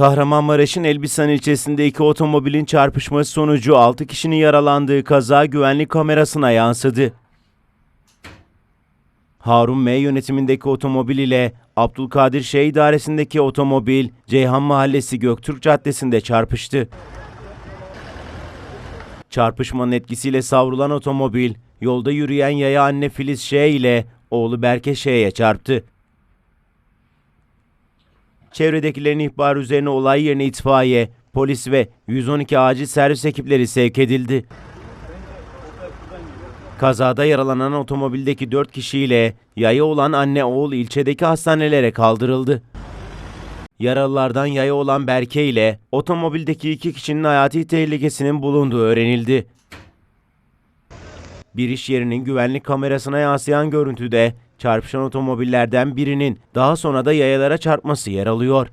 Kahramanmaraş'ın Elbistan ilçesinde iki otomobilin çarpışması sonucu 6 kişinin yaralandığı kaza güvenlik kamerasına yansıdı. Harun M yönetimindeki otomobil ile Abdülkadir Şey idaresindeki otomobil Ceyhan Mahallesi Göktürk Caddesi'nde çarpıştı. Çarpışmanın etkisiyle savrulan otomobil yolda yürüyen yaya anne Filiz Şey ile oğlu Berke Şey'e çarptı. Çevredekilerin ihbarı üzerine olay yerine itfaiye, polis ve 112 acil servis ekipleri sevk edildi. Kazada yaralanan otomobildeki 4 kişiyle yaya olan anne oğul ilçedeki hastanelere kaldırıldı. Yaralılardan yaya olan Berke ile otomobildeki iki kişinin hayati tehlikesinin bulunduğu öğrenildi. Bir iş yerinin güvenlik kamerasına yansıyan görüntüde çarpışan otomobillerden birinin daha sonra da yayalara çarpması yer alıyor.